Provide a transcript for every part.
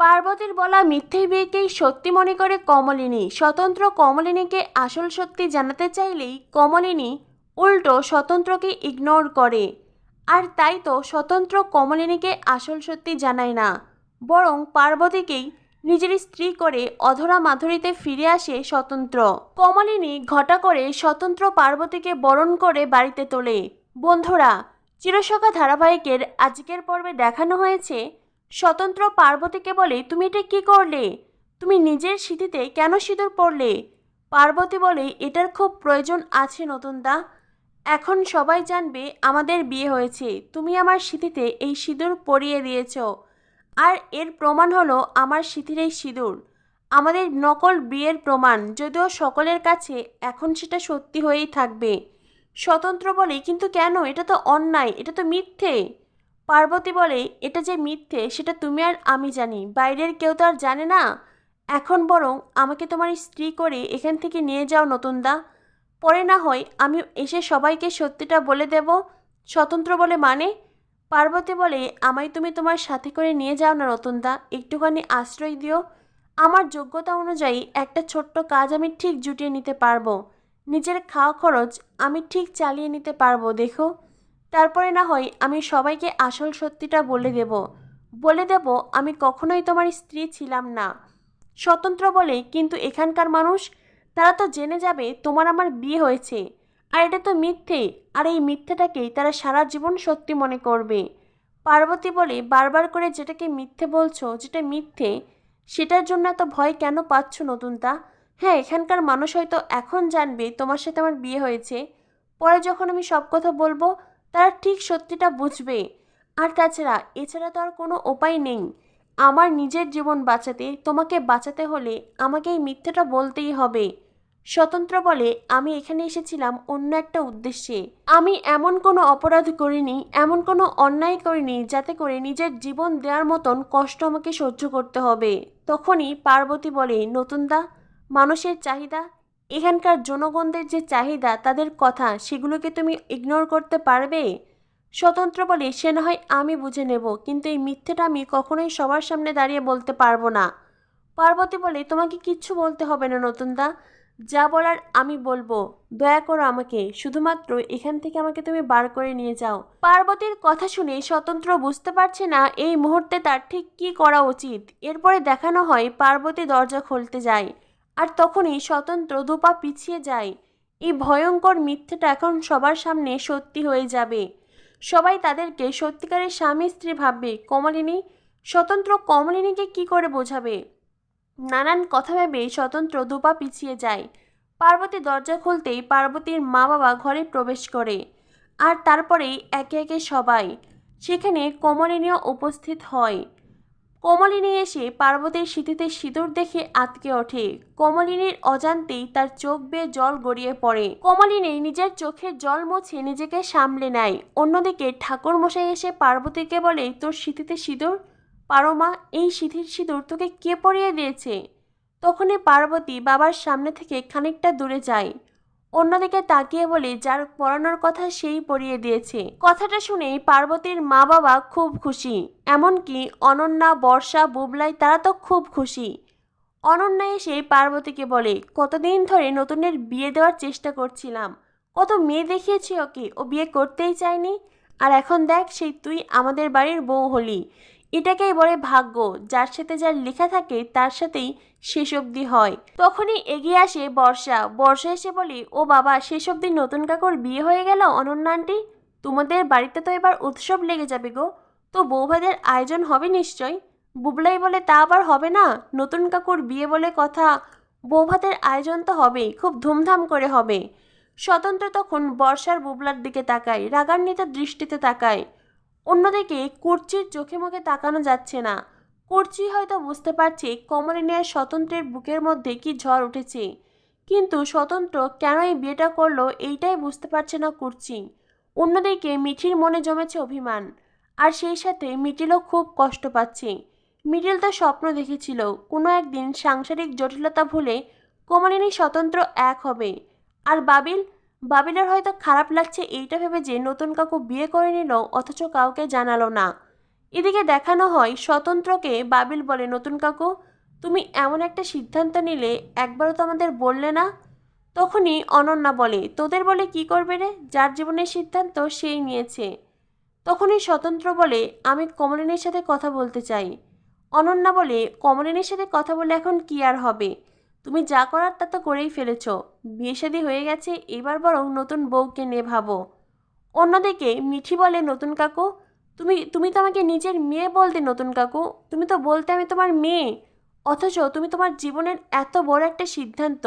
পার্বতীর বলা মিথ্যে বিয়েকেই সত্যি মনে করে কমলিনী। স্বতন্ত্র কমলিনীকে আসল সত্যি জানাতে চাইলেই কমলিনী উল্টো স্বতন্ত্রকে ইগনোর করে। আর তাই তো স্বতন্ত্র কমলিনীকে আসল সত্যি জানায় না। বরং পার্বতীকেই নিজের স্ত্রী করে অধরা মাধুরীতে ফিরে আসে স্বতন্ত্র। কমলিনী ঘটা করে স্বতন্ত্র পার্বতীকে বরণ করে বাড়িতে তোলে। বন্ধুরা, চিরসখা ধারাবাহিকের আজকের পর্বে দেখানো হয়েছে স্বতন্ত্র পার্বতীকে বলে, তুমি এটা কি করলে? তুমি নিজের স্মৃতিতে কেন সিঁদুর পড়লে? পার্বতী বলে, এটার খুব প্রয়োজন আছে নতুন দা। এখন সবাই জানবে আমাদের বিয়ে হয়েছে। তুমি আমার স্মৃতিতে এই সিঁদুর পরিয়ে দিয়েছ। আর এর প্রমাণ হলো আমার স্মৃতির এই সিঁদুর। আমাদের নকল বিয়ের প্রমাণ, যদিও সকলের কাছে এখন সেটা সত্যি হয়েই থাকবে। স্বতন্ত্র বলে, কিন্তু কেন? এটা তো অন্যায়, এটা তো মিথ্যে। পার্বতী বলে, এটা যে মিথ্যে, সেটা তুমি আর আমি জানি। বাইরের কেউ তো আর জানে না। এখন বরং আমাকে তোমার স্ত্রী করে এখান থেকে নিয়ে যাও নতুন দা পরে না হয় আমি এসে সবাইকে সত্যিটা বলে দেব। স্বতন্ত্র বলে মানে? পার্বতী বলে, আমায় তুমি তোমার সাথে করে নিয়ে যাও না নতুন দা একটুখানি আশ্রয় দিও। আমার যোগ্যতা অনুযায়ী একটা ছোট্ট কাজ আমি ঠিক জুটিয়ে নিতে পারব। নিজের খাওয়া খরচ আমি ঠিক চালিয়ে নিতে পারব, দেখো। তারপরে না হয় আমি সবাইকে আসল সত্যিটা বলে দেব। বলে দেব, আমি কখনোই তোমার স্ত্রী ছিলাম না। স্বতন্ত্র বলে কিন্তু এখানকার মানুষ, তারা তো জেনে যাবে তোমার আমার বিয়ে হয়েছে। আর এটা তো মিথ্যে, আর এই মিথ্যেটাকেই তারা সারা জীবন সত্যি মনে করবে। পার্বতী বলে, বারবার করে যেটাকে মিথ্যে বলছো, যেটা মিথ্যে, সেটার জন্য এত ভয় কেন পাচ্ছ নতুনটা হ্যাঁ এখানকার মানুষ হয়তো এখন জানবে তোমার সাথে আমার বিয়ে হয়েছে। পরে যখন আমি সব কথা বলব তারা ঠিক সত্যিটা বুঝবে। আর তাছাড়া, এছাড়া তো আর কোনো উপায় নেই। আমার নিজের জীবন বাঁচাতে, তোমাকে বাঁচাতে হলে আমাকে এই মিথ্যেটা বলতেই হবে। স্বতন্ত্র বলে আমি এখানে এসেছিলাম অন্য একটা উদ্দেশ্যে। আমি এমন কোনো অপরাধ করিনি, এমন কোনো অন্যায় করিনি যাতে করে নিজের জীবন দেওয়ার মতন কষ্ট আমাকে সহ্য করতে হবে। তখনই পার্বতী বলে নতুনদা মানুষের চাহিদা এখানকার জনগণদের যে চাহিদা, তাদের কথা, সেগুলোকে তুমি ইগনোর করতে পারবে? স্বতন্ত্র বলে, সে না হয় আমি বুঝে নেব, কিন্তু এই মিথ্যেটা আমি কখনোই সবার সামনে দাঁড়িয়ে বলতে পারব না। পার্বতী বলে, তোমাকে কিচ্ছু বলতে হবে না, নতুনদা। যা বলার আমি বলব। দয়া করো আমাকে, শুধুমাত্র এখান থেকে আমাকে তুমি বার করে নিয়ে যাও। পার্বতীর কথা শুনে স্বতন্ত্র বুঝতে পারছে না, এই মুহূর্তে তার ঠিক কী করা উচিত। এরপরে দেখানো হয়, পার্বতী দরজা খুলতে যায়। আর তখনই স্বতন্ত্র দুপা পিছিয়ে যায়। এই ভয়ঙ্কর মিথ্যেটা এখন সবার সামনে সত্যি হয়ে যাবে। সবাই তাদেরকে সত্যিকারের স্বামী স্ত্রী ভাববে, কমলিনী, স্বতন্ত্র কমলিনীকে কি করে বোঝাবে? নানান কথা ভেবে স্বতন্ত্র দুপা পিছিয়ে যায়। পার্বতী দরজা খুলতেই পার্বতীর মা বাবা ঘরে প্রবেশ করে। আর তারপরেই একে একে সবাই। সেখানে কমলিনীও উপস্থিত হয়। কমলিনী এসে পার্বতীর স্মৃতিতে সিঁদুর দেখে আতকে ওঠে। কমলিনীর অজান্তেই তার চোখ বেয়ে জল গড়িয়ে পড়ে। কমলিনী নিজের চোখের জল মুছে নিজেকে সামলে নেয়। অন্যদিকে ঠাকুর মশাই এসে পার্বতীকে বলে, তোর স্মৃতিতে সিঁদুর? পারো মা, এই সিঁথির সিঁদুর তোকে কে পরিয়ে দিয়েছে? তখনই পার্বতী বাবার সামনে থেকে খানিকটা দূরে যায়। অন্যদিকে তাকিয়ে বলে, যার পড়ানোর কথা সেই পড়িয়ে দিয়েছে। কথাটা শুনেই পার্বতীর মা বাবা খুব খুশি। এমনকি অনন্যা, বর্ষা, বুবলাই তারা তো খুব খুশি। অনন্যা এসে পার্বতীকে বলে, কতদিন ধরে নতুনের বিয়ে দেওয়ার চেষ্টা করছিলাম। কত মেয়ে দেখিয়েছি ওকে, ও বিয়ে করতেই চায়নি। আর এখন দেখ সেই তুই আমাদের বাড়ির বউ হলি। এটাকেই বলে ভাগ্য, যার সাথে যার লেখা থাকে তার সাথেই শেষ অবধি হয়। তখনই এগিয়ে আসে বর্ষা। বর্ষা এসে বলে, ও বাবা, শেষ অবধি নতুন কাকুর বিয়ে হয়ে গেল, অনন্যা আন্টি? তোমাদের বাড়িতে তো এবার উৎসব লেগে যাবে গো। তো বৌভাদের আয়োজন হবে নিশ্চয়? বুবলাই বলে, তা আবার হবে না। নতুন কাকুর বিয়ে বলে কথা বৌভাতের আয়োজন তো হবেই, খুব ধুমধাম করে হবে। স্বতন্ত্র তখন বর্ষার বুবলার দিকে তাকায়, রাগান্বিত দৃষ্টিতে তাকায়। অন্যদিকে কুর্চির চোখে মুখে তাকানো যাচ্ছে না। কুর্চি হয়তো বুঝতে পারছে কমলিনিয়ার স্বতন্ত্রের বুকের মধ্যে কি ঝড় উঠেছে। কিন্তু স্বতন্ত্র কেন এই বিয়েটা করল এইটাই বুঝতে পারছে না কুর্চি। অন্যদিকে মিঠির মনে জমেছে অভিমান। আর সেই সাথে মিটিলও খুব কষ্ট পাচ্ছে। মিটিল তো স্বপ্ন দেখেছিল, কোনো একদিন সাংসারিক জটিলতা ভুলে কমলিনী স্বতন্ত্র এক হবে। আর বাবিল বাবিলের হয়তো খারাপ লাগছে এইটা ভেবে যে নতুন কাকু বিয়ে করে নিল, অথচ কাউকে জানালো না। এদিকে দেখানো হয়, স্বতন্ত্রকে বাবিল বলে, নতুন কাকু, তুমি এমন একটা সিদ্ধান্ত নিলে একবারও তো আমাদের বললে না? তখনই অনন্যা বলে, তোদের বলে কি করবে রে? যার জীবনের সিদ্ধান্ত সেই নিয়েছে। তখনই স্বতন্ত্র বলে, আমি কমলিনীর সাথে কথা বলতে চাই। অনন্যা বলে, কমলিনীর সাথে কথা বলে এখন কি আর হবে? তুমি যা করার তা তো করেই ফেলেছ। বিয়ে শাদী হয়ে গেছে, এবার বরং নতুন বউকে নিয়ে ভাবো। অন্যদিকে মিঠি বলে, নতুন কাকু, তুমি তুমি তো আমাকে নিজের মেয়ে বলতে নতুন কাকু, তুমি তো বলতে আমি তোমার মেয়ে। অথচ তুমি তোমার জীবনের এত বড় একটা সিদ্ধান্ত,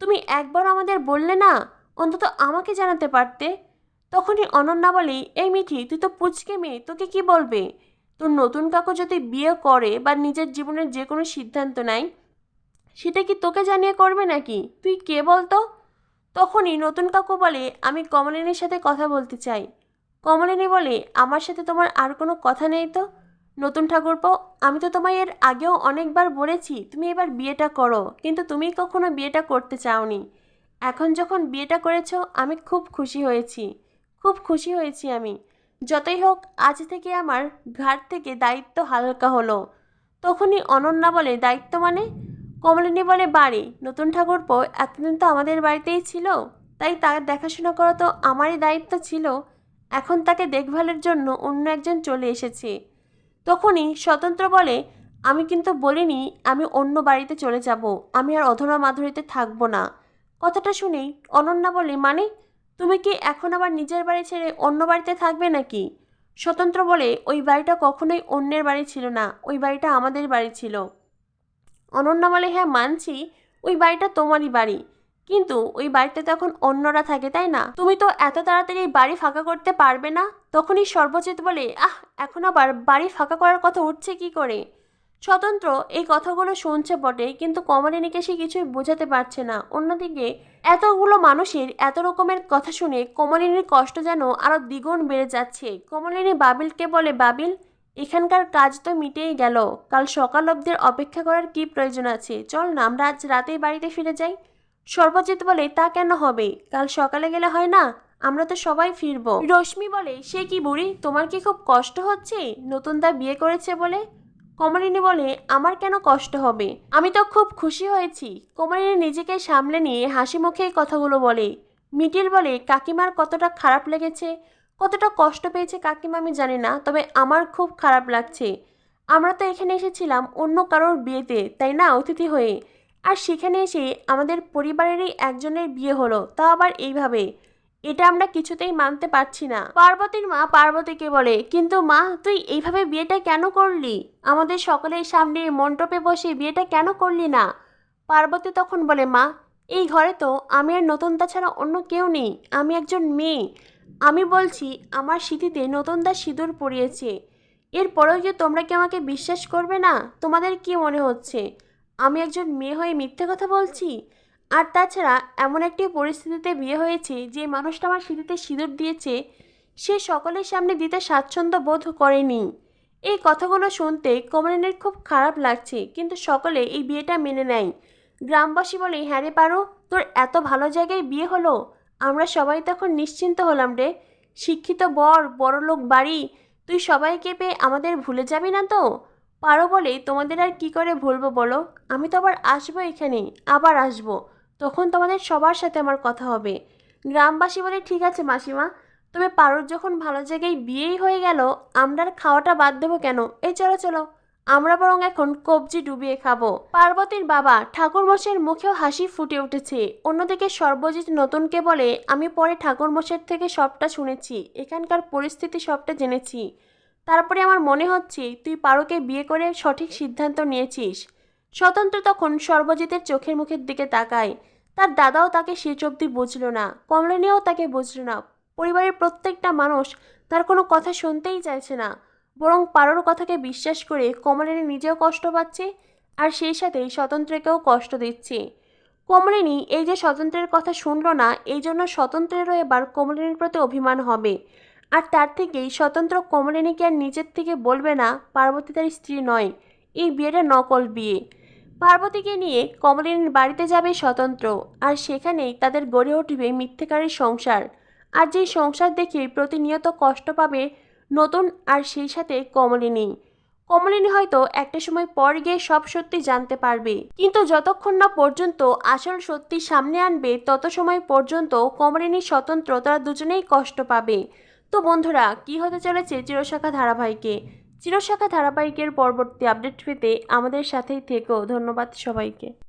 তুমি একবার আমাদের বললে না, অন্তত আমাকে জানাতে পারতে? তখনই অনন্যা বলে, এই মিঠি, তুই তো পুচকে মেয়ে, তোকে কি বলবে? তোর নতুন কাকু যদি বিয়ে করে বা নিজের জীবনের যে কোনো সিদ্ধান্ত নেয় সেটা কি তোকে জানিয়ে করবে নাকি? তুই কে বলতো? তখনই নতুন কাকু বলে, আমি কমলিনীর সাথে কথা বলতে চাই। কমলিনী বলে, আমার সাথে তোমার আর কোনো কথা নেই তো? নতুন ঠাকুরপো, আমি তো তোমায় এর আগেও অনেকবার বলেছি, তুমি এবার বিয়েটা করো। কিন্তু তুমি কখনো বিয়েটা করতে চাওনি। এখন যখন বিয়েটা করেছ, আমি খুব খুশি হয়েছি। খুব খুশি হয়েছি আমি। যতই হোক, আজ থেকে আমার ঘাট থেকে দায়িত্ব হালকা হলো। তখনই অনন্যা বলে, দায়িত্ব মানে? কমলিনী বলে বাড়ি নতুন ঠাকুরপো এতদিন তো আমাদের বাড়িতেই ছিল। তাই তার দেখাশোনা করা তো আমারই দায়িত্ব ছিল। এখন তাকে দেখভালের জন্য অন্য একজন চলে এসেছে। তখনই স্বতন্ত্র বলে, আমি কিন্তু বলিনি আমি অন্য বাড়িতে চলে যাব। আমি আর অধরা মাধুরীতে থাকব না। কথাটা শুনেই অনন্যা বলে মানে তুমি কি এখন আবার নিজের বাড়ি ছেড়ে অন্য বাড়িতে থাকবে নাকি? স্বতন্ত্র বলে, ওই বাড়িটা কখনোই অন্যের বাড়ি ছিল না। ওই বাড়িটা আমাদের বাড়ি ছিল। অনন্যা বলে হ্যাঁ মানছি। ওই বাড়িটা তোমারই বাড়ি। কিন্তু ওই বাড়িতে তো এখন অন্যরা থাকে, তাই না? তুমি তো এত তাড়াতাড়ি বাড়ি ফাঁকা করতে পারবে না? তখনই সর্বজিৎ বলে, আহ, এখন আবার বাড়ি ফাঁকা করার কথা উঠছে কি করে? স্বতন্ত্র এই কথাগুলো শুনছে বটে, কিন্তু কমলিনীকে সে কিছুই বোঝাতে পারছে না। অন্যদিকে এতগুলো মানুষের এত রকমের কথা শুনে কমলিনীর কষ্ট যেন আরও দ্বিগুণ বেড়ে যাচ্ছে। কমলিনী বাবিলকে বলে, বাবিল এখানকার কাজ তো মিটেই গেল। কাল সকাল অবধির অপেক্ষা করার কি প্রয়োজন আছে? চল না, আমরা আজ রাতেই বাড়িতে ফিরে যাই। সর্বজিৎ বলে, তা কেন হবে? কাল সকালে গেলে হয় না? আমরা তো সবাই ফিরবো। রশ্মি বলে, সে কি বুড়ি? তোমার কি খুব কষ্ট হচ্ছে? নতুন দা বিয়ে করেছে বলে? কমলিনী বলে, আমার কেন কষ্ট হবে? আমি তো খুব খুশি হয়েছি। কমলিনী নিজেকে সামলে নিয়ে হাসি মুখে কথাগুলো বলে, মিটিল বলে, কাকিমার কতটা খারাপ লেগেছে? কতটা কষ্ট পেয়েছে কাকিমা আমি জানি না, তবে আমার খুব খারাপ লাগছে। আমরা তো এখানে এসেছিলাম অন্য কারোর বিয়েতে, তাই না, অতিথি হয়ে? আর সেখানে এসে আমাদের পরিবারেরই একজনের বিয়ে হলো, তা আবার এইভাবে? এটা আমরা কিছুতেই মানতে পারছি না। পার্বতীর মা পার্বতীকে বলে, কিন্তু মা, তুই এইভাবে বিয়েটা কেন করলি? আমাদের সকলের সামনে মণ্ডপে বসে বিয়েটা কেন করলি না? পার্বতী তখন বলে, মা, এই ঘরে তো আমি আর নতুন তাছাড়া অন্য কেউ নেই, আমি একজন মেয়ে। আমি বলছি, আমার স্মৃতিতে নতুনদা সিঁদুর পরিয়েছে। এরপরেও যে তোমরা কি আমাকে বিশ্বাস করবে না? তোমাদের কি মনে হচ্ছে? আমি একজন মেয়ে হয়ে মিথ্যে কথা বলছি? আর তাছাড়া এমন একটি পরিস্থিতিতে বিয়ে হয়েছে যে মানুষটা আমার স্মৃতিতে সিঁদুর দিয়েছে, সে সকলের সামনে দিতে স্বাচ্ছন্দ্য বোধ করেনি। এই কথাগুলো শুনতে কমলিনীর খুব খারাপ লাগছে, কিন্তু সকলে এই বিয়েটা মেনে নেয়। গ্রামবাসী বলে হ্যাঁ রে পারো, তোর এত ভালো জায়গায় বিয়ে হলো? আমরা সবাই তখন নিশ্চিন্ত হলাম রে। শিক্ষিত বর, বড়লোক বাড়ি, তুই সবাইকে পেয়ে আমাদের ভুলে যাবি না তো? পারো বলে তোমাদের আর কি করে ভুলবো বলো? আমি তো আবার আসব এখানে, আবার আসব। তখন তোমাদের সবার সাথে আমার কথা হবে। গ্রামবাসী বলে, ঠিক আছে মাসিমা, তবে পারোর যখন ভালো জায়গায় বিয়েই হয়ে গেল, আমরা খাওয়াটা বাদ দেবো কেন? এই চলো চলো। আমরা বরং এখন কবজি ডুবিয়ে খাব। পার্বতীর বাবা ঠাকুরমশাইয়ের মুখেও হাসি ফুটে উঠেছে। অন্যদিকে সর্বজিৎ নতুনকে বলে, আমি পরে ঠাকুরমশাইয়ের থেকে সবটা শুনেছি। এখানকার পরিস্থিতি সবটা জেনেছি। তারপরে আমার মনে হচ্ছে তুই পারোকে বিয়ে করে সঠিক সিদ্ধান্ত নিয়েছিস। স্বতন্ত্র তখন সর্বজিতের চোখের মুখের দিকে তাকায়। তার দাদাও তাকে সে অব্দি বুঝলো না। কমলিনীও তাকে বুঝলো না। পরিবারের প্রত্যেকটা মানুষ তার কোনো কথা শুনতেই চাইছে না। বরং পারোর কথাকে বিশ্বাস করে কমলিনী নিজেও কষ্ট পাচ্ছে আর সেই সাথে স্বতন্ত্রকেও কষ্ট দিচ্ছে। কমলিনী এই যে স্বতন্ত্রের কথা শুনল না, এই জন্য স্বতন্ত্রেরও এবার কমলিনীর প্রতি অভিমান হবে। আর তার থেকেই স্বতন্ত্র কমলিনীকে আর নিজের থেকে বলবে না পার্বতী তার স্ত্রী নয়, এই বিয়েটা নকল বিয়ে। পার্বতীকে নিয়ে কমলিনীর বাড়িতে যাবে স্বতন্ত্র আর সেখানেই তাদের গড়ে উঠবে মিথ্যেকারের সংসার। আর যেই সংসার দেখে প্রতিনিয়ত কষ্ট পাবে নতুন আর সেই সাথে কমলিনী। কমলিনী হয়তো একটা সময় পর গিয়ে সব সত্যি জানতে পারবে। কিন্তু যতক্ষণ না পর্যন্ত আসল সত্যি সামনে আনবে, তত সময় পর্যন্ত কমলিনী স্বতন্ত্র তারা দুজনেই কষ্ট পাবে। তো বন্ধুরা, কি হতে চলেছে চিরশাখা ধারাবাহিকে? চিরশাখা ধারাবাহিকের পরবর্তী আপডেট পেতে আমাদের সাথেই থেকো। ধন্যবাদ সবাইকে।